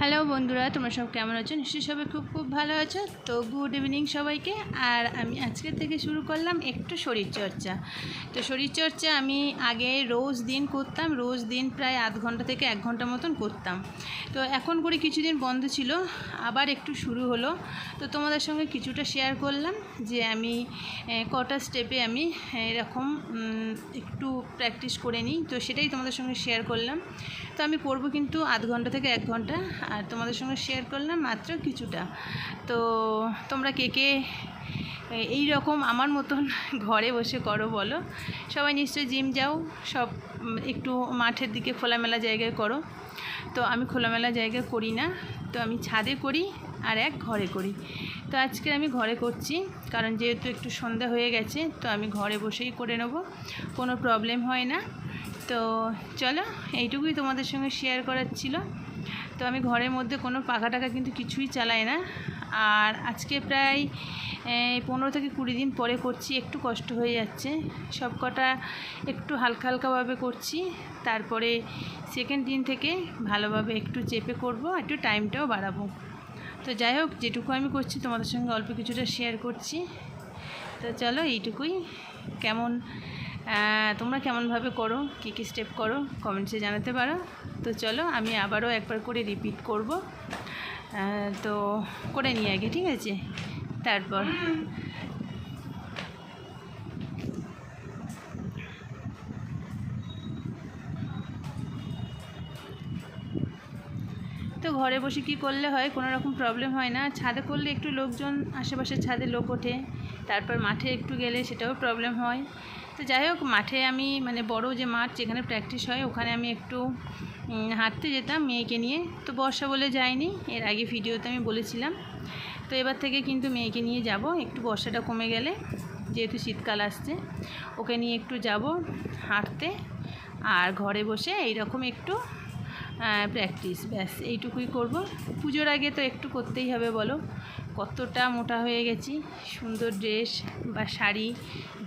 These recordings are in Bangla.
হ্যালো বন্ধুরা, তোমরা সব কেমন আছো? নিশ্চয়ই সবাই খুব খুব ভালো আছো। তো গুড ইভিনিং সবাইকে। আর আমি আজকের থেকে শুরু করলাম একটু শরীরচর্চা তো শরীরচর্চা আমি আগে রোজ দিন করতাম, রোজ দিন প্রায় আধ ঘণ্টা থেকে এক ঘণ্টা মতন করতাম। তো এখন করে কিছুদিন বন্ধ ছিল, আবার একটু শুরু হলো। তো তোমাদের সঙ্গে কিছুটা শেয়ার করলাম যে আমি কটা স্টেপে আমি এরকম একটু প্র্যাকটিস করে নিই। তো সেটাই তোমাদের সঙ্গে শেয়ার করলাম। তো আমি করব কিন্তু আধ ঘণ্টা থেকে এক ঘণ্টা। আর তোমাদের সঙ্গে শেয়ার করলাম মাত্র কিছুটা। তো তোমরা কে কে এই রকম আমার মতন ঘরে বসে করো বলো। সবাই নিশ্চয়ই জিম যাও, সব একটু মাঠের দিকে খোলামেলা জায়গায় করো। তো আমি খোলামেলা জায়গায় করি না, তো আমি ছাদে করি আর এক ঘরে করি। তো আজকে আমি ঘরে করছি, কারণ যেহেতু একটু সন্ধ্যা হয়ে গেছে, তো আমি ঘরে বসেই করে নেব, কোনো প্রবলেম হয় না। তো চলো, এইটুকুই তোমাদের সঙ্গে শেয়ার করার ছিল। তো আমি ঘরের মধ্যে কোনো পাখা টাকা কিন্তু কিছুই চালাই না। আর আজকে প্রায় পনেরো থেকে কুড়ি দিন পরে করছি, একটু কষ্ট হয়ে যাচ্ছে। সব কটা একটু হালকা হালকাভাবে করছি। তারপরে সেকেন্ড দিন থেকে ভালোভাবে একটু চেপে করব, একটু টাইমটাও বাড়াবো। তো যাই হোক, যেটুকু আমি করছি, তোমাদের সঙ্গে অল্প কিছুটা শেয়ার করছি। তো চলো, এইটুকুই। কেমন তোমরা কেমনভাবে করো? কী কী স্টেপ করো? কমেন্টসে জানাতে পারো। তো চলো, আমি আবারও একবার করে রিপিট করব। তো করে নিই আগে, ঠিক আছে? তারপর তো ঘরে বসে কি করলে হয়? কোনো রকম প্রবলেম হয় না। ছাদে করলে একটু লোকজন আশেপাশে ছাদে লোক ওঠে। তারপর মাঠে একটু গেলে সেটাও প্রবলেম হয়। তো যাই হোক, মাঠে আমি মানে বড় যে মাঠ যেখানে প্র্যাকটিস হয়, ওখানে আমি একটু হাঁটতে যেতাম মেয়েকে নিয়ে। তো বর্ষা বলে যাইনি এর আগে ভিডিওতে আমি বলেছিলাম। তো এবার থেকে কিন্তু মেয়েকে নিয়ে যাব। একটু বর্ষাটা কমে গেলে, যেহেতু শীতকাল আসছে, ওকে নিয়ে একটু যাব হাঁটতে। আর ঘরে বসে এইরকম একটু প্র্যাকটিস ব্যাস, এইটুকুই করব। পুজোর আগে তো একটু করতেই হবে, বলো। কতটা মোটা হয়ে গেছি, সুন্দর ড্রেস বা শাড়ি,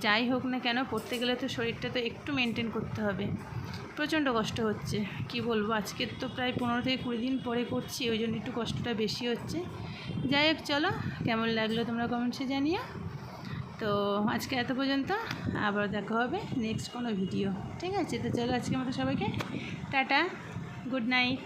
যাই হোক না কেন, পরতে গেলে তো শরীরটা তো একটু মেনটেন করতে হবে। প্রচণ্ড কষ্ট হচ্ছে, কি বলব? আজকে তো প্রায় পনেরো থেকে কুড়ি দিন পরে করছি, ওই জন্য একটু কষ্টটা বেশি হচ্ছে। যাই হোক, চলো, কেমন লাগল তোমরা কমেন্টসে জানিও। তো আজকে এত পর্যন্ত, আবার দেখা হবে নেক্সট কোনো ভিডিও ঠিক আছে, তো চলো আজকে মতো সবাইকে, টাটা। Good night